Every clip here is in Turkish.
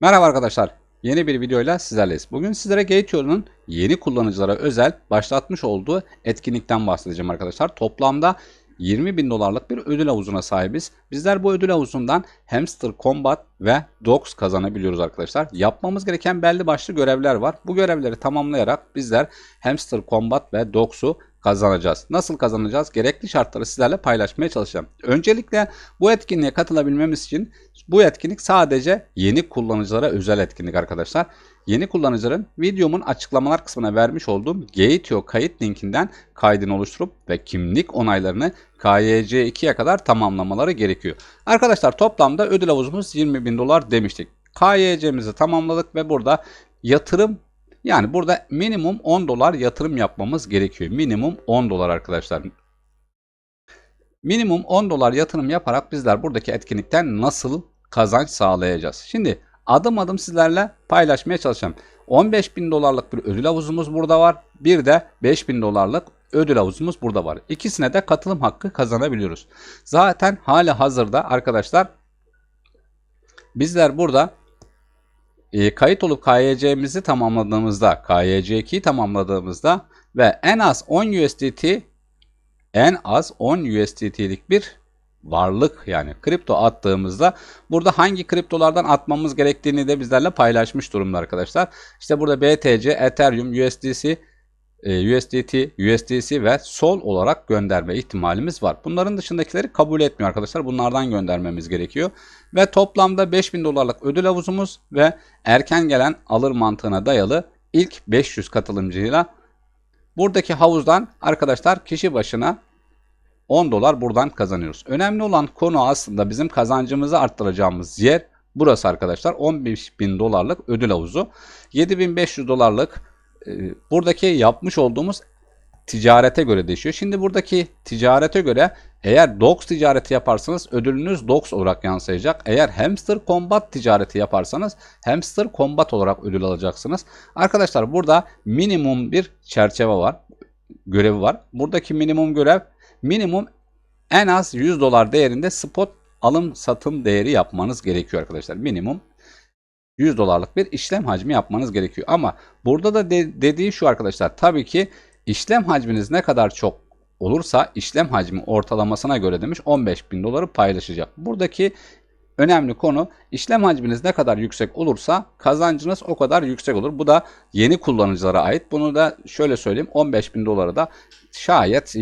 Merhaba arkadaşlar. Yeni bir videoyla sizlerleyiz. Bugün sizlere Gateo'nun yeni kullanıcılara özel başlatmış olduğu etkinlikten bahsedeceğim arkadaşlar. Toplamda 20 bin dolarlık bir ödül havuzuna sahibiz. Bizler bu ödül havuzundan Hamster Combat ve Dogs kazanabiliyoruz arkadaşlar. Yapmamız gereken belli başlı görevler var. Bu görevleri tamamlayarak bizler Hamster Combat ve Dogs'u kazanacağız. Nasıl kazanacağız? Gerekli şartları sizlerle paylaşmaya çalışacağım. Öncelikle bu etkinliğe katılabilmemiz için bu etkinlik sadece yeni kullanıcılara özel etkinlik arkadaşlar. Yeni kullanıcıların videomun açıklamalar kısmına vermiş olduğum Gateo kayıt linkinden kaydını oluşturup ve kimlik onaylarını KYC2'ye kadar tamamlamaları gerekiyor. Arkadaşlar toplamda ödül havuzumuz 20 bin dolar demiştik. KYC'mizi tamamladık ve burada yatırım yani burada minimum 10 dolar yatırım yapmamız gerekiyor. Minimum 10 dolar arkadaşlar. Minimum 10 dolar yatırım yaparak bizler buradaki etkinlikten nasıl kazanç sağlayacağız? Şimdi adım adım sizlerle paylaşmaya çalışacağım. 15 bin dolarlık bir ödül havuzumuz burada var. Bir de 5 bin dolarlık ödül havuzumuz burada var. İkisine de katılım hakkı kazanabiliyoruz. Zaten hala hazırda arkadaşlar bizler burada e, kayıt olup KYC'mizi tamamladığımızda, KYC2'yi tamamladığımızda ve en az 10 USDT en az 10 USDT'lik bir varlık yani kripto attığımızda burada hangi kriptolardan atmamız gerektiğini de bizlerle paylaşmış durumda arkadaşlar. İşte burada BTC, Ethereum, USDC, e, USDT, USDC ve Sol olarak gönderme ihtimalimiz var. Bunların dışındakileri kabul etmiyor arkadaşlar. Bunlardan göndermemiz gerekiyor. Ve toplamda 5000 dolarlık ödül havuzumuz ve erken gelen alır mantığına dayalı ilk 500 katılımcıyla buradaki havuzdan arkadaşlar kişi başına 10 dolar buradan kazanıyoruz. Önemli olan konu aslında bizim kazancımızı arttıracağımız yer burası arkadaşlar. 15 bin dolarlık ödül havuzu. 7500 dolarlık buradaki yapmış olduğumuz ticarete göre değişiyor. Şimdi buradaki ticarete göre eğer Dogs ticareti yaparsanız ödülünüz Dogs olarak yansıyacak. Eğer Hamster Combat ticareti yaparsanız Hamster Combat olarak ödül alacaksınız. Arkadaşlar burada minimum bir çerçeve var. Görevi var. Buradaki minimum görev minimum en az 100 dolar değerinde spot alım satım değeri yapmanız gerekiyor arkadaşlar. Minimum 100 dolarlık bir işlem hacmi yapmanız gerekiyor. Ama burada da de dediği şu arkadaşlar. Tabii ki işlem hacminiz ne kadar çok olursa işlem hacmi ortalamasına göre demiş 15 bin doları paylaşacak. Buradaki önemli konu işlem hacminiz ne kadar yüksek olursa kazancınız o kadar yüksek olur. Bu da yeni kullanıcılara ait. Bunu da şöyle söyleyeyim 15 bin doları da şayet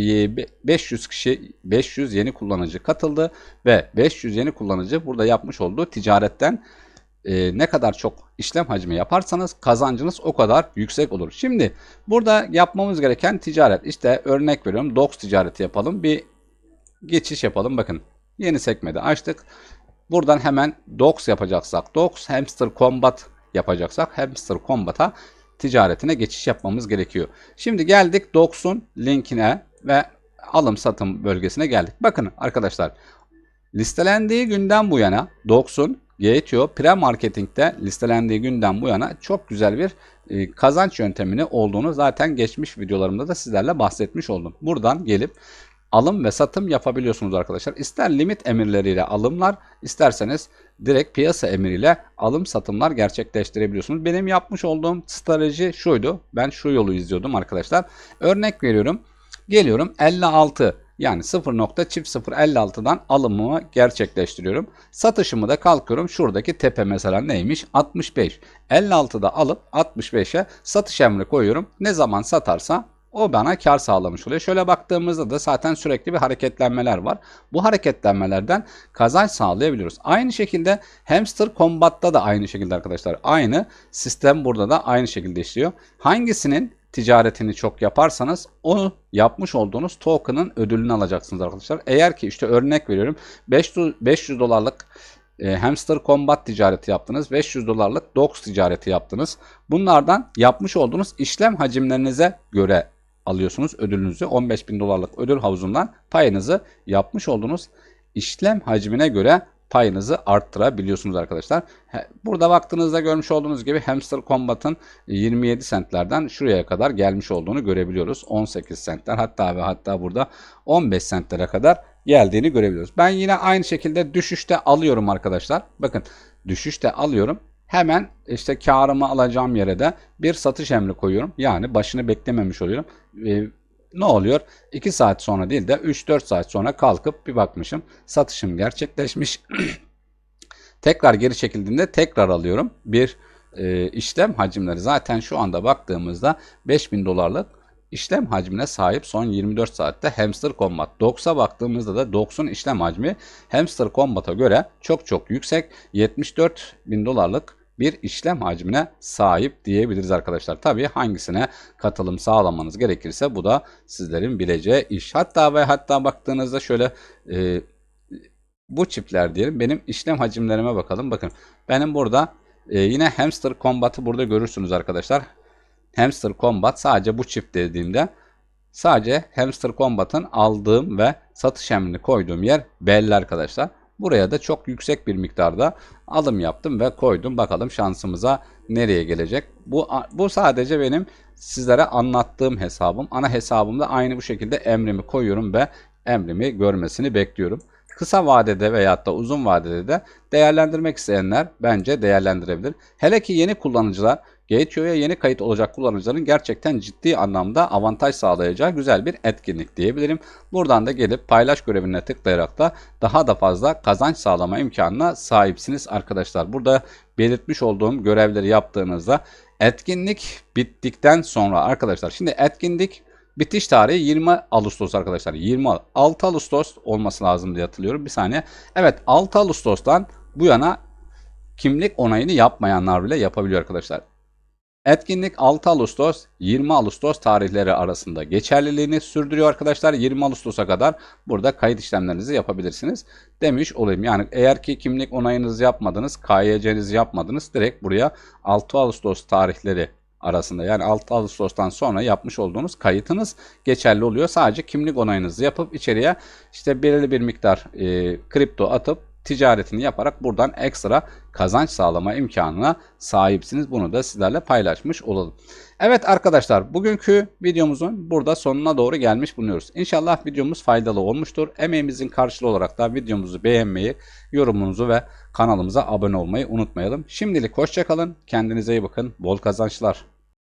500 kişi 500 yeni kullanıcı katıldı ve 500 yeni kullanıcı burada yapmış olduğu ticaretten e, ne kadar çok işlem hacmi yaparsanız kazancınız o kadar yüksek olur. Şimdi burada yapmamız gereken ticaret. İşte örnek veriyorum Docs ticareti yapalım. Bir geçiş yapalım. Bakın yeni sekmede açtık. Buradan hemen Docs yapacaksak Docs, Hamster Combat yapacaksak Hamster Combat'a ticaretine geçiş yapmamız gerekiyor. Şimdi geldik Docs'un linkine ve alım satım bölgesine geldik. Bakın arkadaşlar listelendiği günden bu yana Docs'un Gateo pre-marketing'de listelendiği günden bu yana çok güzel bir e, kazanç yöntemini olduğunu zaten geçmiş videolarımda da sizlerle bahsetmiş oldum. Buradan gelip alım ve satım yapabiliyorsunuz arkadaşlar. İster limit emirleriyle alımlar, isterseniz direkt piyasa emriyle alım satımlar gerçekleştirebiliyorsunuz. Benim yapmış olduğum strateji şuydu. Ben şu yolu izliyordum arkadaşlar. Örnek veriyorum. Geliyorum 56 yani 0.0056'dan alımımı gerçekleştiriyorum. Satışımı da kalkıyorum. Şuradaki tepe mesela neymiş? 65. 56'da alıp 65'e satış emri koyuyorum. Ne zaman satarsa o bana kar sağlamış oluyor. Şöyle baktığımızda da zaten sürekli bir hareketlenmeler var. Bu hareketlenmelerden kazanç sağlayabiliyoruz. Aynı şekilde Hamster Combat'ta da aynı şekilde arkadaşlar. Aynı sistem burada da aynı şekilde işliyor. Hangisinin ticaretini çok yaparsanız onu yapmış olduğunuz token'ın ödülünü alacaksınız arkadaşlar. Eğer ki işte örnek veriyorum 500, 500 dolarlık e, Hamster Combat ticareti yaptınız. 500 dolarlık Dogs ticareti yaptınız. Bunlardan yapmış olduğunuz işlem hacimlerinize göre alıyorsunuz ödülünüzü. 15 bin dolarlık ödül havuzundan payınızı yapmış olduğunuz işlem hacmine göre payınızı arttırabiliyorsunuz arkadaşlar. Burada baktığınızda görmüş olduğunuz gibi Hamster Combat'ın 27 centlerden şuraya kadar gelmiş olduğunu görebiliyoruz. 18 centler hatta ve hatta burada 15 centlere kadar geldiğini görebiliyoruz. Ben yine aynı şekilde düşüşte alıyorum arkadaşlar. Bakın düşüşte alıyorum. Hemen işte karımı alacağım yere de bir satış emri koyuyorum. Yani başını beklememiş oluyorum. Ne oluyor? 2 saat sonra değil de 3-4 saat sonra kalkıp bir bakmışım. Satışım gerçekleşmiş. tekrar geri çekildiğinde tekrar alıyorum. Bir e, işlem hacimleri zaten şu anda baktığımızda 5000 dolarlık işlem hacmine sahip son 24 saatte Hamster Combat. Dox'a baktığımızda da Dox'un işlem hacmi Hamster Combat'a göre çok çok yüksek 74 bin dolarlık bir işlem hacmine sahip diyebiliriz arkadaşlar. Tabii hangisine katılım sağlamanız gerekirse bu da sizlerin bileceği iş. Hatta ve hatta baktığınızda şöyle e, bu çiftler diyelim benim işlem hacimlerime bakalım. Bakın benim burada e, yine Hamster Combat'ı burada görürsünüz arkadaşlar. Hamster Combat sadece bu çift dediğimde sadece Hamster Combat'ın aldığım ve satış emrini koyduğum yer belli arkadaşlar. Buraya da çok yüksek bir miktarda alım yaptım ve koydum. Bakalım şansımıza nereye gelecek. Bu, bu sadece benim sizlere anlattığım hesabım. Ana hesabımda aynı bu şekilde emrimi koyuyorum ve emrimi görmesini bekliyorum. Kısa vadede veyahut da uzun vadede de değerlendirmek isteyenler bence değerlendirebilir. Hele ki yeni kullanıcılar Gateio'ya yeni kayıt olacak kullanıcıların gerçekten ciddi anlamda avantaj sağlayacağı güzel bir etkinlik diyebilirim. Buradan da gelip paylaş görevine tıklayarak da daha da fazla kazanç sağlama imkanına sahipsiniz arkadaşlar. Burada belirtmiş olduğum görevleri yaptığınızda etkinlik bittikten sonra arkadaşlar şimdi etkinlik Bitiş tarihi 20 Ağustos arkadaşlar. 26 Ağustos olması lazım diye hatırlıyorum. Bir saniye. Evet 6 Ağustos'tan bu yana kimlik onayını yapmayanlar bile yapabiliyor arkadaşlar. Etkinlik 6 Ağustos 20 Ağustos tarihleri arasında geçerliliğini sürdürüyor arkadaşlar. 20 Ağustos'a kadar burada kayıt işlemlerinizi yapabilirsiniz demiş olayım. Yani eğer ki kimlik onayınızı yapmadınız, KYC'nizi yapmadınız direkt buraya 6 Ağustos tarihleri arasında yani 6 Ağustos'tan sonra yapmış olduğunuz kayıtınız geçerli oluyor. Sadece kimlik onayınızı yapıp içeriye işte belirli bir miktar e, kripto atıp ticaretini yaparak buradan ekstra kazanç sağlama imkanına sahipsiniz. Bunu da sizlerle paylaşmış olalım. Evet arkadaşlar bugünkü videomuzun burada sonuna doğru gelmiş bulunuyoruz. İnşallah videomuz faydalı olmuştur. Emeğimizin karşılığı olarak da videomuzu beğenmeyi, yorumunuzu ve kanalımıza abone olmayı unutmayalım. Şimdilik hoşçakalın. Kendinize iyi bakın. Bol kazançlar.